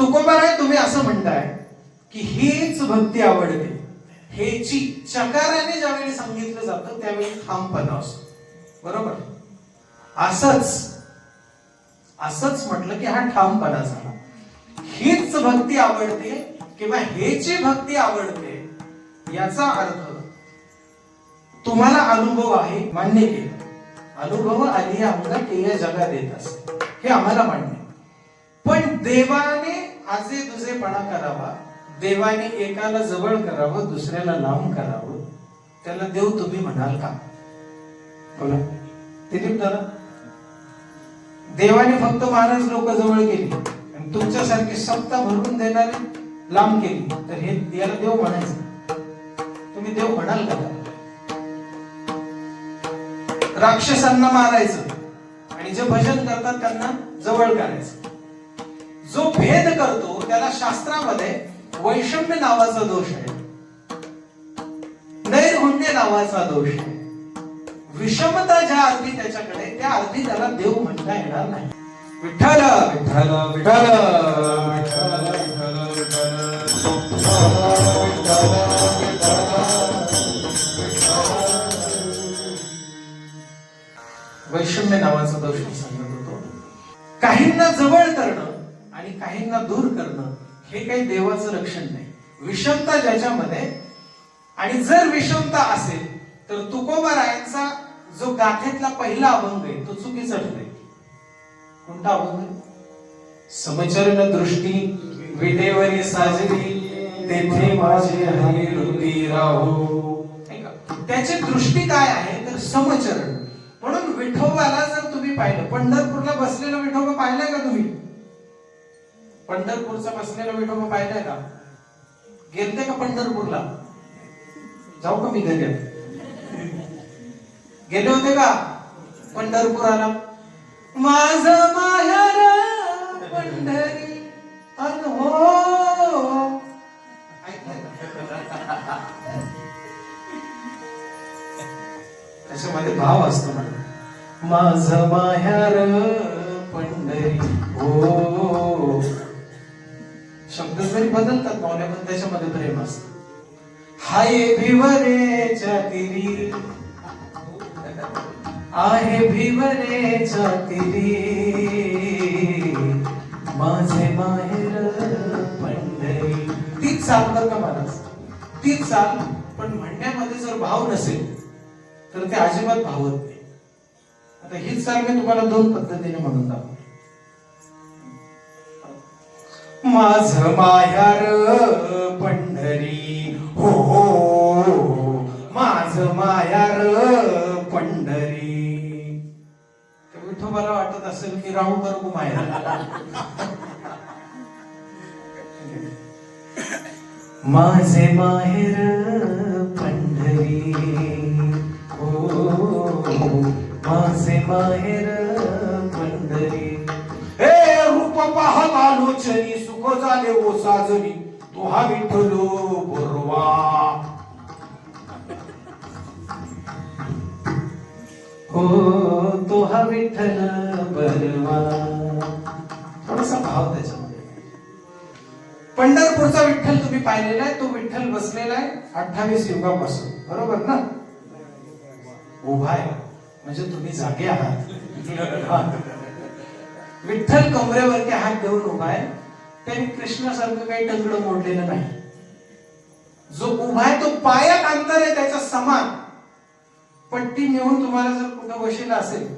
तुकोबाराय तुम्ही असं म्हणताय की हीच भक्ती आवडते. हेची चकाराने ज्यावेळी सांगितलं जातं त्यावेळी ठामपणा असतो. बरोबर? असंच असंच म्हटलं की हा ठामपणा झाला. हीच भक्ती आवडते किंवा हेची भक्ती आवडते याचा अर्थ तुम्हाला अनुभव आहे मान्य केला. अनुभव आली आम्हाला केल्या जगात येत असते हे आम्हाला मान्य पण देवाने आजे दुजेपणा करावा. देवाने एकाला जवळ करावं दुसऱ्याला लांब करावं. त्याला देव तुम्ही म्हणाल का? बोला. दिलीप दादा देवाने फक्त महाराज लोक जवळ केली. आणि तुमच्यासारखी सत्ता भरून देणारी लांब केली. तर हे याला देव म्हणायचं. तुम्ही देव म्हणाल का? राक्षसांना मारायचं. आणि जे भजन करतात त्यांना जवळ करायचं. जो भेद करतो त्याला शास्त्रामध्ये वैषम्य नावाचा दोष आहे. नैर्गुण्य नावाचा दोष आहे. विषमता ज्या अर्थी त्याच्याकडे त्या अर्थी त्याला देव म्हणता येणार नाही. विठ्ठल विठ्ठल विठ्ठल. वैषम्य नावाचा दोष मी सांगत होतो. काहींना जवळ काहींना दूर करणं हे काही देवाचं लक्षण नाही. विषमता ज्याच्यामध्ये आणि जर विषमता असेल तर तुकोबारायांचा जो गाथेतला पहिला अभंग आहे तो चुकीचा ठरेल कोणता अभंग आहे? समचरण दृष्टी विटेवरी साजरी तेथे माझे हरी हृदय राहो? त्याची दृष्टी काय आहे? तर समचरण. म्हणून विठोबाला जर तुम्ही पाहिलं पंढरपूरला बसलेला विठोबा पाहिलाय का तुम्ही? पंढरपूरचा बसलेला विठोबा पाहिलाय का? गेलते का पंढरपूरला? जाऊ का मी घरी? गेले होते का पंढरपुराला? माझ माहेर पंढरी अन हो. त्याच्यामध्ये भाव असतो ना माझ माहेर पंढरी हो. शब्द जरी बदलतात मावल्या पण त्याच्यामध्ये प्रेम असत. हाय भिवरेच्या तिरी आहे भिवरेच्या तिरी माझे माहेर पंढरी तीच चाल बर का महाराज तीच चाल पण म्हणण्यामध्ये जर भाव नसेल तर ते अजिबात भावत नाही. आता हीच चाल मी तुम्हाला दोन पद्धतीने म्हणून दाखवतो. माझ मायार पंढरी. हो हो, हो, हो. माझ मायार पंढरी. विठोबाला वाटत असेल की राहू करू माया. माझे माहेर पंढरी. हो, हो माझे माहेर पंढरी. हे रूप पाहत आलोचनी सुख झाले ओ साजनी तो हा विठ्ठलो बरवा. हो तो हा विठ्ठल बरवा. थोडासा भाव त्याच्यामध्ये. पंढरपूरचा विठ्ठल तुम्ही पाहिलेला आहे तो विठ्ठल बसलेला आहे अठ्ठावीस युगापासून. बरोबर ना? उभा आहे. म्हणजे तुम्ही जागे आहात. विठ्ठल कमरेवरती हात देऊन उभा आहे. त्यांनी कृष्णासारखं काही दगड मोडलेलं नाही. जो उभा आहे तो पायात अंतर आहे त्याचा समान. पट्टी नेऊन तुम्हाला जर कुठं बसेल असेल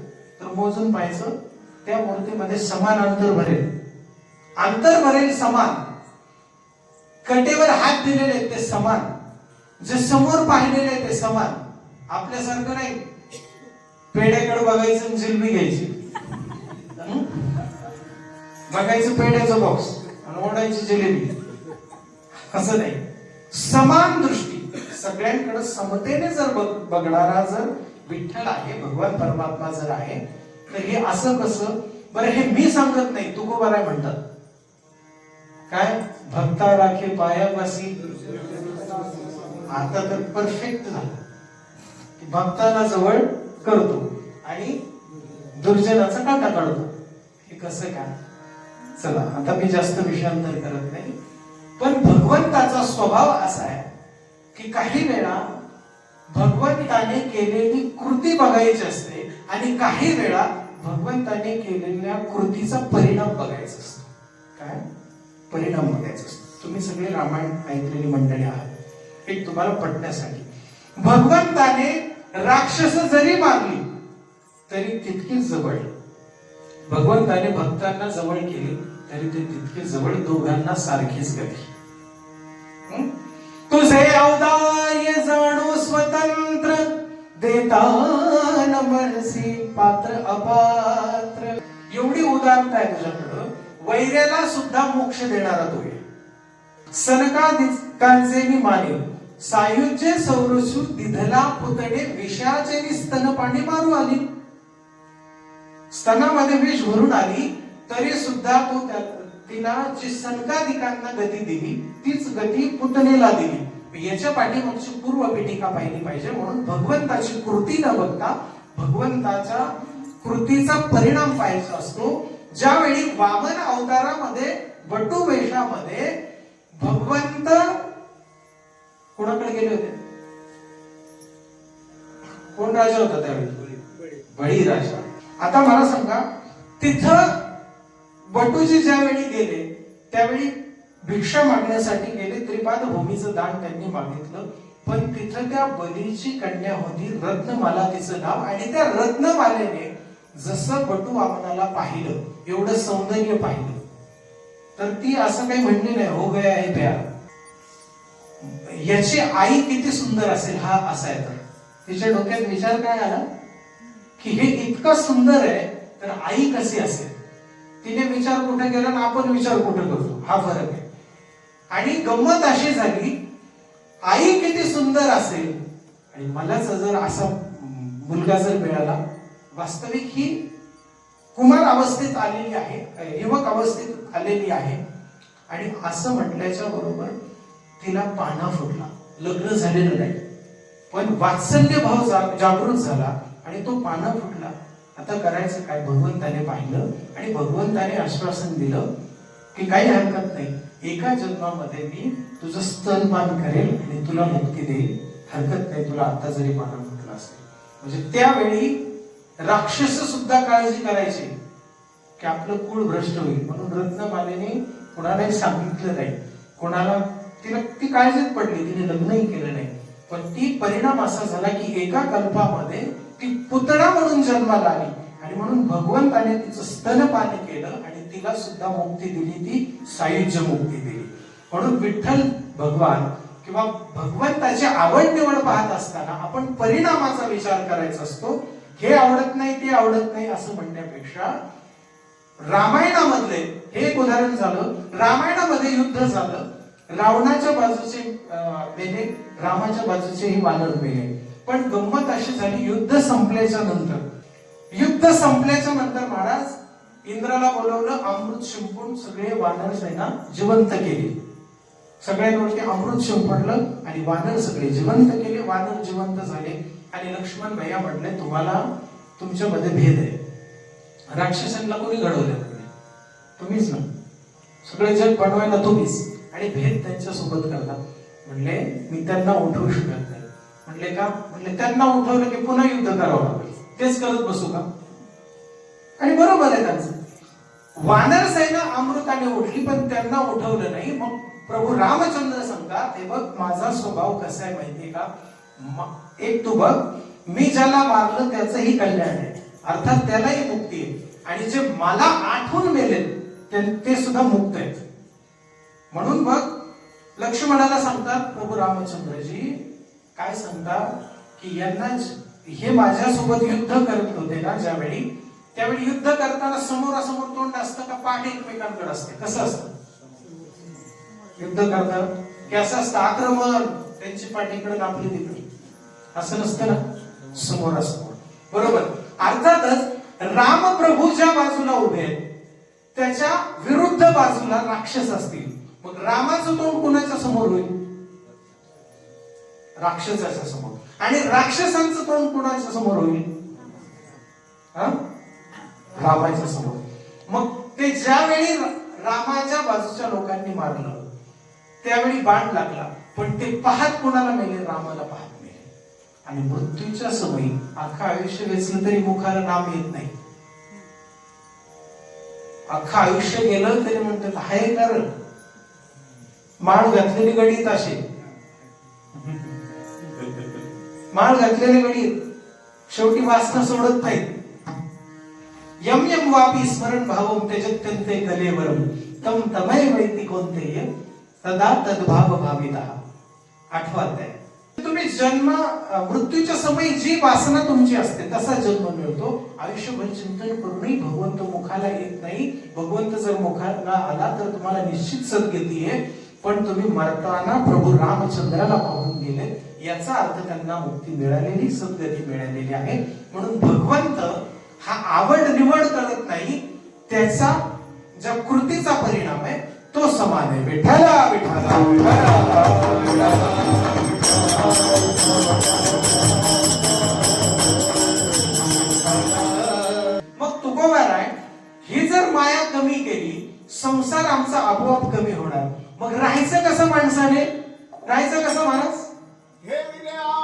तर मोजून पाहायचं त्या मूर्तीमध्ये समान अंतर भरेल. अंतर भरेल समान. कटेवर हात दिलेले ते समान. जे समोर पाहिलेले ते समान. आपल्यासारखं नाही. पेढ्याकडे बघायचं जिलबी घ्यायची. बघायचं पेढ्याचं बॉक्स आणि ओढायची जिलेबी. असं नाही. समान दृष्टी. सगळ्यांकडे समतेने जर बघ- बघणारा जर विठ्ठल आहे भगवान परमात्मा जर आहे तर हे असं कसं? बरं हे मी सांगत नाही तू आहे म्हणतात. काय? भक्ता राखे पायापासी आता तर परफेक्ट झालं. भक्ताला जवळ करतो आणि दुर्जनाचा काटा काढतो. हे कसं काय? चला आता मी जास्त विषयांतर करत नाही. पण भगवंताचा स्वभाव असा आहे की काही वेळा भगवंताने केलेली कृती बघायची असते आणि काही वेळा भगवंताने केलेल्या कृतीचा परिणाम बघायचा असतो. काय? परिणाम बघायचा असतो. तुम्ही सगळे रामायण ऐकलेली मंडळी आहात. एक तुम्हाला पटण्यासाठी. भगवंताने राक्षस जरी मारली तरी तितकीच जवळ. भगवंताने भक्तांना जवळ केले तरी ते तितके जवळ दोघांना सारखीच गती. तुझे अवदार्य जाणू स्वतंत्र देता न पात्र अपात्र. एवढी उदारता आहे तुझ्याकडं. वैर्याला सुद्धा मोक्ष देणारा तो सनकादिकांचे मी माने सायुज्य सौरसू दिधला पुतणे विषाचे स्तनपाणी मारू आली. स्तनामध्ये विष भरून आली तरी सुद्धा तो त्या तिला जी सनकाधिकांना गती दिली तीच गती पुतणीला दिली. याच्या पाठीमागची पूर्व पीठिका पाहिली पाहिजे. म्हणून भगवंताची कृती न बघता भगवंताच्या कृतीचा परिणाम पाहायचा असतो. ज्यावेळी वामन अवतारामध्ये बटू वेशामध्ये भगवंत कोणाकडे गेले होते? कोण राजा होता त्यावेळी? बळी राजा आता मला सांगा तिथं बटूजी ज्यावेळी गेले त्यावेळी भिक्षा मागण्यासाठी गेले त्रिपाद भूमीचं दान त्यांनी मागितलं. पण तिथं त्या बलीची कन्या होती रत्नमाला तिचं नाव आणि त्या रत्नमालेने जसं बटू वामनाला पाहिलं एवढं सौंदर्य पाहिलं. तर ती असं काही म्हणली नाही हो गया आहे प्यार. याची आई किती सुंदर असेल हा असा आहे तर. तिच्या डोक्यात विचार काय आला? की हे इतकं सुंदर आहे तर आई कशी असेल? तिने विचार कुठे केला आणि आपण विचार कुठे करतो? हा फरक आहे. आणि गंमत अशी झाली आई किती सुंदर असेल? आणि मलाच जर असा मुलगा जर मिळाला वास्तविक ही कुमार अवस्थेत आलेली आहे युवक अवस्थेत आलेली आहे. आणि असं म्हटल्याच्या बरोबर तिला पाना फुटला. लग्न झालेलं नाही. पण वात्सल्य भाव जागृत झाला. आणि तो पानं फुटला. आता करायचं काय? भगवंताने पाहिलं आणि भगवंताने आश्वासन दिलं की काही हरकत नाही. एका जन्मामध्ये मी तुझं स्तनपान करेल आणि तुला मुक्ती देईल. हरकत नाही तुला आता जरी पानं फुटला असेल. म्हणजे त्यावेळी राक्षस सुद्धा काळजी करायची की आपलं कुळ भ्रष्ट होईल. म्हणून रत्नमालेने कोणालाही सांगितलं नाही. कोणाला तिला ती काळजीत पडली तिने लग्नही केलं नाही. पण ती परिणाम असा झाला की एका कल्पामध्ये ती पुतळा म्हणून जन्माला आली. आणि म्हणून भगवंताने तिचं स्तनपान केलं आणि तिला सुद्धा मुक्ती दिली ती सायुज्य मुक्ती दिली. म्हणून विठ्ठल भगवान किंवा भगवंताची आवड निवड पाहत असताना आपण परिणामाचा विचार करायचा असतो हे आवडत नाही ते आवडत नाही असं म्हणण्यापेक्षा रामायणामधले हे एक उदाहरण झालं रामायणामध्ये युद्ध झालं. रावणाच्या बाजूचे अं, रामाच्या बाजूचेही वानर मेले पण गंमत अशी झाली युद्ध संपल्याच्या नंतर. युद्ध संपल्याच्या नंतर महाराज इंद्राला बोलवलं अमृत शिंपून सगळे वानर सेना जिवंत केली. सगळ्यांवरती अमृत शिंपडलं आणि वानर सगळे जिवंत केले वानर जिवंत झाले. आणि लक्ष्मण भैया म्हटले तुम्हाला तुमच्यामध्ये भेद आहे. राक्षसांना कोणी घडवलं तुम्हीच ना. सगळे जग बनवायला तुम्हीच. आणि भेद त्यांच्यासोबत करता म्हणले मी त्यांना उठवू शकत म्हणले का? म्हणले त्यांना उठवलं की पुन्हा युद्ध करावं लागेल. तेच करत बसू का? आणि बरोबर आहे त्यांचं. वानर सैना अमृताने उठली पण त्यांना उठवलं नाही. मग प्रभू रामचंद्र सांगतात हे बघ माझा स्वभाव कसा आहे माहितीये का? एक तू बघ मी ज्याला मारलं त्याचंही कल्याण आहे. अर्थात त्यालाही मुक्ती आहे. आणि जे मला आठवून मेले ते- ते सुद्धा मुक्त आहेत. म्हणून मग लक्ष्मणाला सांगतात प्रभू रामचंद्रजी काय सांगतात की यांना हे माझ्यासोबत युद्ध करत होते ना ज्यावेळी त्यावेळी युद्ध करताना समोरासमोर तोंड असतं का पाठ एकमेकांकडे असते? कसं असतं? युद्ध करताना की असं असतं आक्रमण. त्यांची पाठीकडे आपली तिकडे. असं नसतं ना? समोरासमोर. बरोबर. अर्थातच रामप्रभू ज्या बाजूला उभे आहेत त्याच्या विरुद्ध बाजूला राक्षस असतील. मग रामाचं तोंड कुणाच्या समोर होईल? राक्षसाच्या समोर. आणि राक्षसांचं तोंड कोणाच्या समोर होईल? रामाच्या समोर. मग ते ज्यावेळी रामाच्या बाजूच्या लोकांनी मारलं त्यावेळी बाण लागला. पण ते पाहत कोणाला मेले? रामाला पाहत मेले. आणि मृत्यूच्या समयी अख्खा आयुष्य वेचलं तरी मुखाला नाम येत नाही. अख्खं आयुष्य गेलं तरी म्हणतात हाय कारण माळ घातलेली गणित असे. माळ घातलेले वेळी शेवटी वासना सोडत नाही यम यम वापी स्मरण भावम त्यजत्यंते कलेवर. तम तमय वैती कोणते तदा तद्भाव भाविता. आठवा अध्याय. तुम्ही जन्म मृत्यूच्या समयी जी वासना तुमची असते तसा जन्म मिळतो. आयुष्यभर चिंतन करूनही भगवंत मुखाला येत नाही. भगवंत जर मुखाला आला तर तुम्हाला निश्चित सद्गती आहे पण तुम्ही मरताना प्रभू रामचंद्राला पाहून गेले. याचा अर्थ त्यांना मुक्ती मिळालेली सद्गती मिळालेली आहे. म्हणून भगवंत हा आवड निवड करत नाही त्याचा ज्या कृतीचा परिणाम आहे तो समान आहे. विठ्ठला विठ्ठला विठ्ठला, मग तुकोबार आहे ही जर माया कमी केली संसार आमचा आपोआप कमी होणार. मग राहायचं कसं माणसाने? राहायचं कसं महाराज हे विद्यानंदे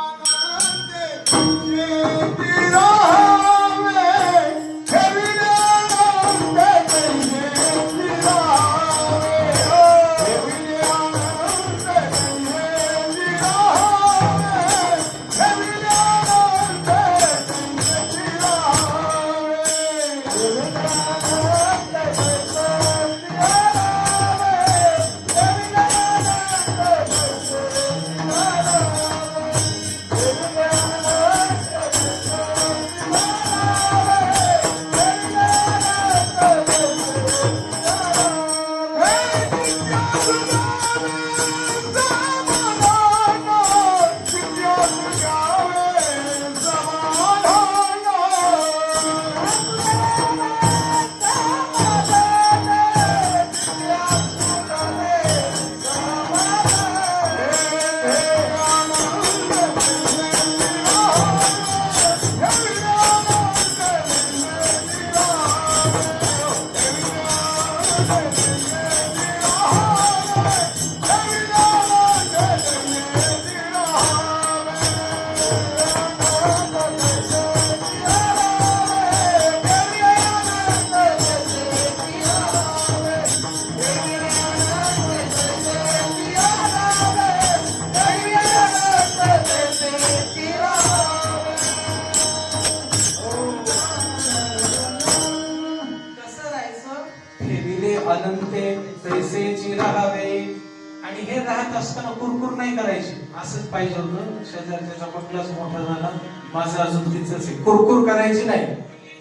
आणि हे राहत असताना कुरकुर नाही करायची. असंच पाहिजे होतं. शेजारच्या कुठलाच मोठा झाला. माझं अजून तिचं आहे. कुरकुर करायची नाही.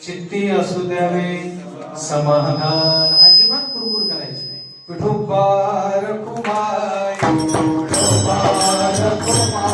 चित्ती असू द्यावे. समाधान. अजिबात कुरकुर करायची नाही. विठोबार कुमार. विठोबार कुमार.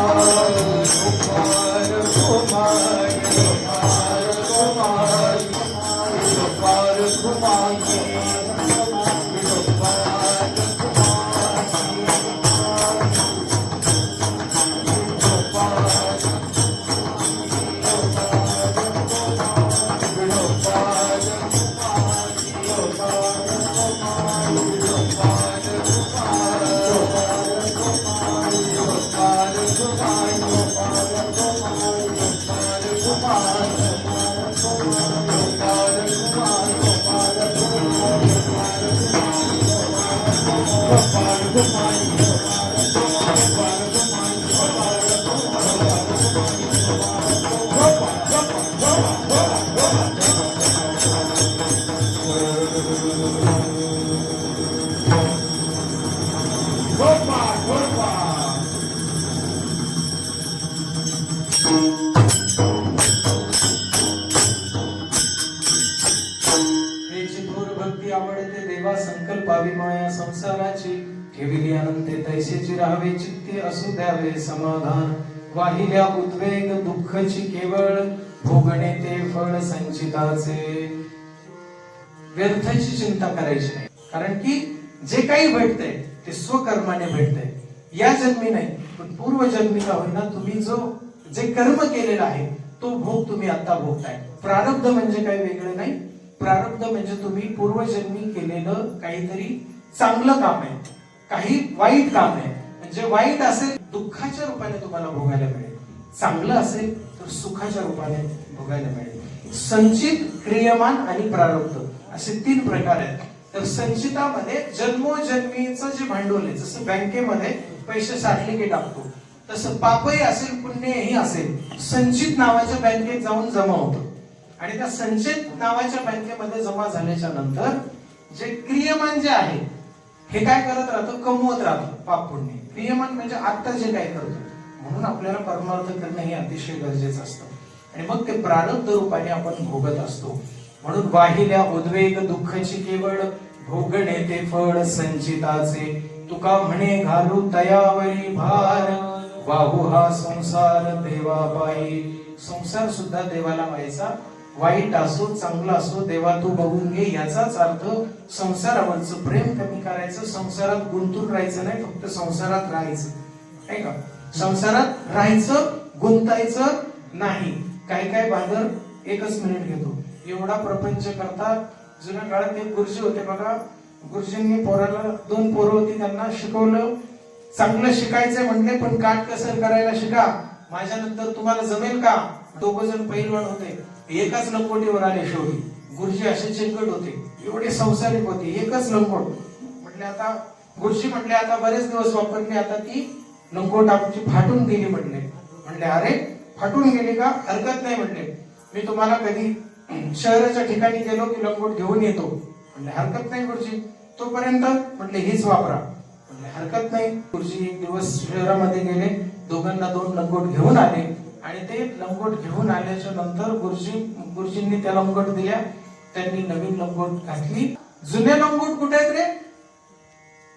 संसाराची ठेविली अनंते तैसेची राहावे चित्ते असू द्यावे समाधान वाहिल्या उद्वेग दुःखची केवळ भोगणे ते फळ संचिताचे व्यर्थाची चिंता करायची नाही. कारण की जे काही भेटतंय ते स्वकर्माने भेटतंय. या जन्मी नाही पण पूर्व जन्मी का होईना तुम्ही जो जे कर्म केलेलं आहे तो भोग तुम्ही आता भोगताय. प्रारब्ध म्हणजे काही वेगळं नाही. प्रारब्ध म्हणजे तुम्ही पूर्वजन्मी केलेलं काहीतरी चांगलं काम आहे. काही वाईट काम आहे. म्हणजे वाईट असेल दुःखाच्या रूपाने तुम्हाला भोगायला मिळेल. चांगलं असेल तर सुखाच्या रूपाने भोगायला मिळेल. संचित क्रियमान आणि प्रारब्ध. असे तीन प्रकार आहेत. तर संचितामध्ये जन्मोजन्मीचं जे भांडवल आहे जसं बँकेमध्ये पैसे साठले की टाकतो तसं पापही असेल पुण्यही असेल संचित नावाच्या बँकेत जाऊन जमा होतं. आणि त्या संचित नावाच्या बँकेमध्ये जमा झाल्याच्यानंतर जे क्रियमान जे आहे हे काय करत राहतं? कमवत राहतं पाप पुण्य. क्रियमान म्हणजे आत्ता जे काय करतो. म्हणून आपल्याला परमार्थ करणं हे अतिशय गरजेचं असतं. आणि मग ते प्रारब्ध रूपाने आपण भोगत असतो. म्हणून वाहिल्या उद्वेग दुःखाची केवळ भोगणे ते फळ संचिताचे. तुका म्हणे घालू तयावरी भार वाहू हा संसार देवा पायी. संसार सुद्धा देवाला व्हायचा वाईट असो चांगला असो देवा तू बघून घे याचाच अर्थ संसारावरचं प्रेम कमी करायचं संसारात गुंतून राहायचं नाही फक्त संसारात राहायचं. नाही का? संसारात राहायचं गुंतायचं नाही. काही काही बांधर एकच मिनिट घेतो. एवढा प्रपंच करतात जुन्या काळात एक गुरुजी होते बघा. गुरुजींनी पोराला दोन पोरं होती त्यांना शिकवलं. चांगलं शिकायचं म्हणले पण काट कसर करायला शिका. माझ्यानंतर तुम्हाला जमेल का? दोघ जण पैलवान होते. एकाच लंगोटीवर आले शेवटी. गुरुजी असे चिंकट होते. एवढे संसारिक होते. एकच लंगोट. म्हटले आता गुरुजी म्हटले आता बरेच दिवस वापरले आता ती लंगोट आमची फाटून गेली म्हटले म्हणले अरे फाटून गेली का हरकत नाही म्हटले. मी तुम्हाला कधी शहराच्या ठिकाणी गेलो की लंगोट घेऊन येतो. म्हणले हरकत नाही गुरुजी. तोपर्यंत म्हटले हीच वापरा. म्हणले हरकत नाही. गुरुजी एक दिवस शहरामध्ये गेले. दोघांना दोन लंगोट घेऊन आले. आणि ते लंगोट घेऊन आल्याच्यानंतर गुरुजी गुरुजींनी त्या लंगोट दिल्या. त्यांनी नवीन लंगोट घातली. जुने लंगोट कुठे आहेत रे?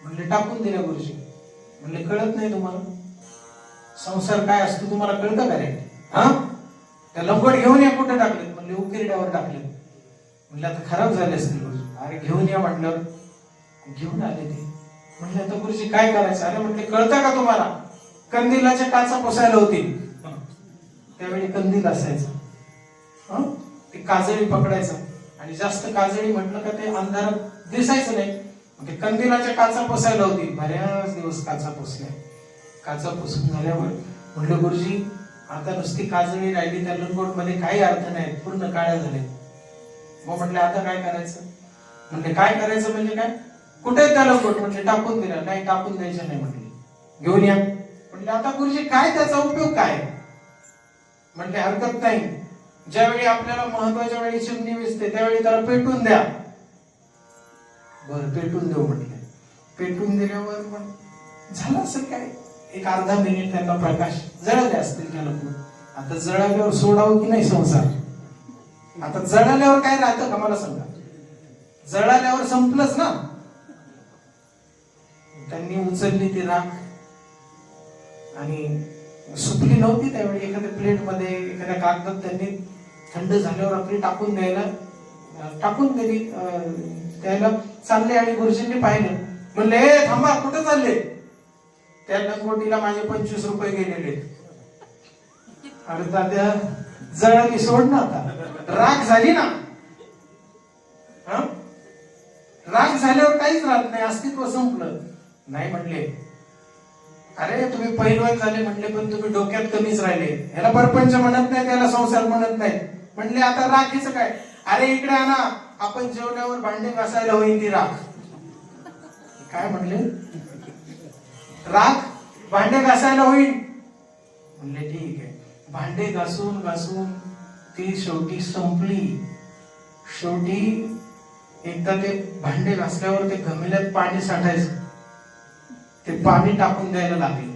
म्हणले टाकून दिल्या गुरुजी. म्हणले कळत नाही तुम्हाला. संसार काय असतो तुम्हाला कळतं का रे? हा? त्या लंगोट घेऊन या कुठे टाकले? म्हणले उकिरड्यावर टाकले. म्हणलं आता खराब झाले असतील अरे घेऊन या म्हटलं. घेऊन आले ते. म्हणले आता गुरुजी काय करायचं? अरे म्हटले कळतं का तुम्हाला? कंदिलाच्या काचा पोसायला होती. त्यावेळी कंदील असायचं. ते काजळी पकडायचं. आणि जास्त काजळी म्हटलं का ते अंधारात दिसायचं नाही. मग ते कंदिलाच्या काचा पोसायला होती. बऱ्याच दिवस काचा पोसल्या. काचा पुसून झाल्यावर म्हणलं गुरुजी आता नुसती काजळी राहिली त्या लंगोटमध्ये काही अर्थ नाही पूर्ण काळ्या झाले. मग म्हटलं आता काय करायचं? म्हणजे काय करायचं म्हणजे काय? कुठे त्या लंगोट म्हटले टाकून दिला. नाही टाकून द्यायचं नाही म्हटले. घेऊन या. म्हटले आता गुरुजी काय त्याचा उपयोग काय? म्हटले हरकत नाही. ज्यावेळी आपल्याला महत्त्वाच्या वेळी चिमणी विसते त्यावेळी त्याला पेटून द्या. बर पेटून देऊ म्हटले. पेटून दिल्यावर पण झालं असं काय? एक अर्धा मिनिट त्यांना प्रकाश जळले असतील त्या लोक. आता जळाल्यावर सोडावं की नाही संसार? आता जळाल्यावर काय राहतं का मला सांगा? जळाल्यावर संपलंच ना. त्यांनी उचलली ती राख आणि सुकली नव्हती त्यावेळी. एखाद्या प्लेटमध्ये एखाद्या कागदात त्यांनी थंड झाल्यावर आपली टाकून द्यायला टाकून दिली त्याला चालले आणि गुरुजींनी पाहिलं. म्हणले "ए, थांबा कुठे चालले? त्या लंगोटीला माझे पंचवीस रुपये गेलेले. अरे दाद्या जळाली सोड ना आता. राग झाली ना? राग झाल्यावर काहीच राहत नाही अस्तित्व संपलं. नाही म्हणले. अरे तुम्ही पहिलवान झाले म्हणले पण तुम्ही डोक्यात कमीच राहिले. ह्याला परपंच म्हणत नाही त्याला संसार म्हणत नाही. म्हणले आता राखीच काय? अरे इकडे आणा. आपण जेवणावर भांडे घासायला होईल ती राख काय म्हणले? राख भांडे घासायला होईल. म्हणले ठीक आहे. भांडे घासून घासून ती शेवटी संपली. शेवटी एकदा ते भांडे घासल्यावर ते घमेल्यात पाणी साठायचं. ते पाणी टाकून द्यायला लागले.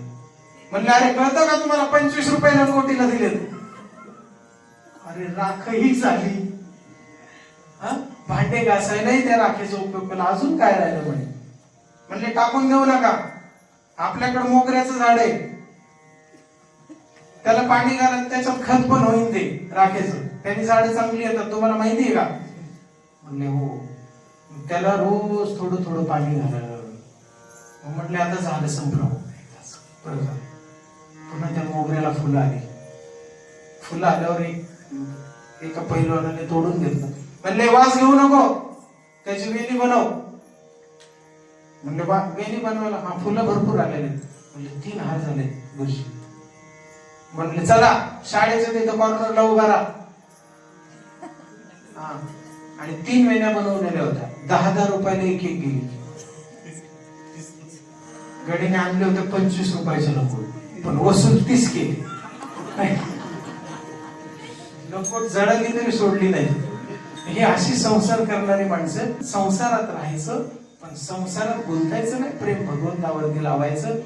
म्हणले अरे कळतं का तुम्हाला पंचवीस रुपये लंगोटीला दिले अरे राखही झाली. हा? भांडे घासायलाही त्या राखेचा उपयोग केला. अजून काय राहिलं म्हणे? म्हणले टाकून देऊ नका. आपल्याकडे मोगऱ्याचं झाड आहे. त्याला पाणी घालत त्याच्यात खत पण होईल ते राखेचं. त्यांनी झाडं चांगली येतात तुम्हाला माहिती आहे का? म्हणले हो. त्याला रोज थोडं थोडं पाणी घालायला म्हटले आता झालं संपलं. पुन्हा त्या मोगऱ्याला फुलं आली. फुलं आल्यावर एक एका पैलवानाने तोडून घेतलं. म्हणले वास घेऊ नको. त्याची वेली बनव. म्हणले बा वेणी बनवायला हा फुलं भरपूर आलेले म्हणले तीन हार झाले गुरुजी म्हणले चला शाळेच्या तिथं कॉर्नरला उभा राहा. आणि तीन वेण्या बनवलेल्या होत्या. दहा दहा रुपयाला एक एक गेली. गडीने आणले होते पंचवीस रुपयाचे नको पण वसूल तीस केली. नको जळाली तरी सोडली नाही. ही अशी संसार करणारी माणसं संसारात राहायचं पण संसारात गुंतायचं नाही प्रेम भगवंतावरती लावायचं.